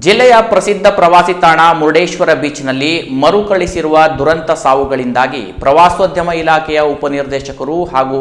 ಜಿಲ್ಲೆಯ ಪ್ರಸಿದ್ಧ ಪ್ರವಾಸಿ ತಾಣ ಮುರುಡೇಶ್ವರ ಬೀಚ್ನಲ್ಲಿ ಮರುಕಳಿಸಿರುವ ದುರಂತ ಸಾವುಗಳಿಂದಾಗಿ ಪ್ರವಾಸೋದ್ಯಮ ಇಲಾಖೆಯ ಉಪನಿರ್ದೇಶಕರು ಹಾಗೂ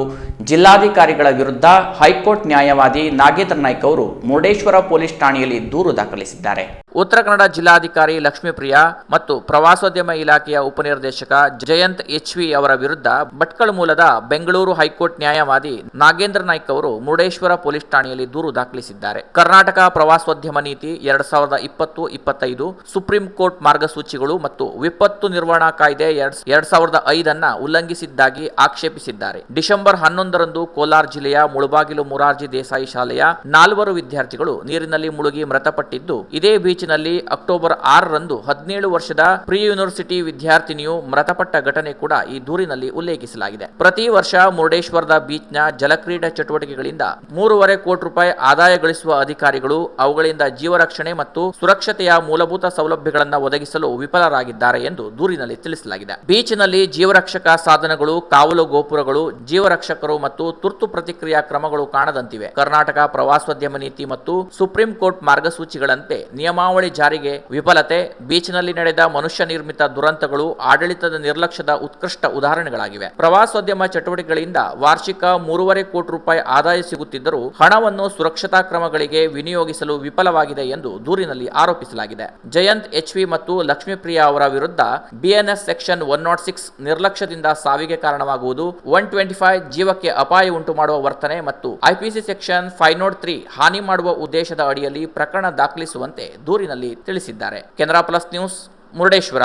ಜಿಲ್ಲಾಧಿಕಾರಿಗಳ ವಿರುದ್ಧ ಹೈಕೋರ್ಟ್ ನ್ಯಾಯವಾದಿ ನಾಗೇಂದ್ರ ನಾಯ್ಕ ಅವರು ಮುರುಡೇಶ್ವರ ಪೊಲೀಸ್ ಠಾಣೆಯಲ್ಲಿ ದೂರು ದಾಖಲಿಸಿದ್ದಾರೆ. ಉತ್ತರ ಕನ್ನಡ ಜಿಲ್ಲಾಧಿಕಾರಿ ಲಕ್ಷ್ಮೀಪ್ರಿಯಾ ಮತ್ತು ಪ್ರವಾಸೋದ್ಯಮ ಇಲಾಖೆಯ ಉಪನಿರ್ದೇಶಕ ಜಯಂತ್ ಎಚ್ವಿ ಅವರ ವಿರುದ್ಧ ಭಟ್ಕಳ ಮೂಲದ ಬೆಂಗಳೂರು ಹೈಕೋರ್ಟ್ ನ್ಯಾಯವಾದಿ ನಾಗೇಂದ್ರ ನಾಯ್ಕ್ ಅವರು ಮುರುಡೇಶ್ವರ ಪೊಲೀಸ್ ಠಾಣೆಯಲ್ಲಿ ದೂರು ದಾಖಲಿಸಿದ್ದಾರೆ. ಕರ್ನಾಟಕ ಪ್ರವಾಸೋದ್ಯಮ ನೀತಿ ಎರಡ್ ಸಾವಿರದ ಇಪ್ಪತ್ತು, ಇಪ್ಪತ್ತೈದು ಸುಪ್ರೀಂ ಕೋರ್ಟ್ ಮಾರ್ಗಸೂಚಿಗಳು ಮತ್ತು ವಿಪತ್ತು ನಿರ್ವಹಣಾ ಕಾಯ್ದೆ ಎರಡ್ ಸಾವಿರದ ಐದನ್ನ ಉಲ್ಲಂಘಿಸಿದ್ದಾಗಿ ಆಕ್ಷೇಪಿಸಿದ್ದಾರೆ. ಡಿಸೆಂಬರ್ ಹನ್ನೊಂದರಂದು ಕೋಲಾರ ಜಿಲ್ಲೆಯ ಮುಳಬಾಗಿಲು ಮುರಾರ್ಜಿ ದೇಸಾಯಿ ಶಾಲೆಯ ನಾಲ್ವರು ವಿದ್ಯಾರ್ಥಿಗಳು ನೀರಿನಲ್ಲಿ ಮುಳುಗಿ ಮೃತಪಟ್ಟಿದ್ದು, ಇದೇ ಬೀಚ್ನಲ್ಲಿ ಅಕ್ಟೋಬರ್ ಆರರಂದು ಹದಿನೇಳು ವರ್ಷದ ಪ್ರಿ ಯೂನಿವರ್ಸಿಟಿ ವಿದ್ಯಾರ್ಥಿನಿಯು ಮೃತಪಟ್ಟ ಘಟನೆ ಕೂಡ ಈ ದೂರಿನಲ್ಲಿ ಉಲ್ಲೇಖಿಸಲಾಗಿದೆ. ಪ್ರತಿ ವರ್ಷ ಮುರುಡೇಶ್ವರದ ಬೀಚ್ನ ಜಲಕ್ರೀಡಾ ಚಟುವಟಿಕೆಗಳಿಂದ ಮೂರುವರೆ ಕೋಟಿ ರೂಪಾಯಿ ಆದಾಯ ಗಳಿಸುವ ಅಧಿಕಾರಿಗಳು ಅವುಗಳಿಂದ ಜೀವರಕ್ಷಣೆ ಮತ್ತು ಸುರಕ್ಷತೆಯ ಮೂಲಭೂತ ಸೌಲಭ್ಯಗಳನ್ನು ಒದಗಿಸಲು ವಿಫಲರಾಗಿದ್ದಾರೆ ಎಂದು ದೂರಿನಲ್ಲಿ ತಿಳಿಸಲಾಗಿದೆ. ಬೀಚ್ನಲ್ಲಿ ಜೀವರಕ್ಷಕ ಸಾಧನಗಳು, ಕಾವಲು ಗೋಪುರಗಳು, ಜೀವರಕ್ಷಕರು ಮತ್ತು ತುರ್ತು ಪ್ರತಿಕ್ರಿಯಾ ಕ್ರಮಗಳು ಕಾಣದಂತಿವೆ. ಕರ್ನಾಟಕ ಪ್ರವಾಸೋದ್ಯಮ ನೀತಿ ಮತ್ತು ಸುಪ್ರೀಂ ಕೋರ್ಟ್ ಮಾರ್ಗಸೂಚಿಗಳಂತೆ ನಿಯಮಾವಳಿ ಜಾರಿಗೆ ವಿಫಲತೆ, ಬೀಚ್ನಲ್ಲಿ ನಡೆದ ಮನುಷ್ಯ ನಿರ್ಮಿತ ದುರಂತಗಳು ಆಡಳಿತದ ನಿರ್ಲಕ್ಷ್ಯದ ಉತ್ಕೃಷ್ಟ ಉದಾಹರಣೆಗಳಾಗಿವೆ. ಪ್ರವಾಸೋದ್ಯಮ ಚಟುವಟಿಕೆಗಳಿಂದ ವಾರ್ಷಿಕ ಮೂರುವರೆ ಕೋಟಿ ರೂಪಾಯಿ ಆದಾಯ ಸಿಗುತ್ತಿದ್ದರೂ ಹಣವನ್ನು ಸುರಕ್ಷತಾ ಕ್ರಮಗಳಿಗೆ ವಿನಿಯೋಗಿಸಲು ವಿಫಲವಾಗಿದೆ ಎಂದು ದೂರಿನಲ್ಲಿ ಆರೋಪಿಸಲಾಗಿದೆ. ಜಯಂತ್ ಎಚ್ವಿ ಮತ್ತು ಲಕ್ಷ್ಮೀಪ್ರಿಯಾ ಅವರ ವಿರುದ್ಧ BNS section one nought six ನಿರ್ಲಕ್ಷ್ಯದಿಂದ ಸಾವಿಗೆ ಕಾರಣವಾಗುವುದು. ಒನ್ ಟ್ವೆಂಟಿ ಫೈವ್ ಜೀವಕ್ಕೆ ಅಪಾಯ ಉಂಟು ಮಾಡುವ ವರ್ತನೆ ಮತ್ತು IPC section five nought three ಹಾನಿ ಮಾಡುವ ಉದ್ದೇಶದ ಅಡಿಯಲ್ಲಿ ಪ್ರಕರಣ ದಾಖಲಿಸುವಂತೆ ದೂರಿನಲ್ಲಿ ತಿಳಿಸಿದ್ದಾರೆ. Canara plus news, Murudeshwar.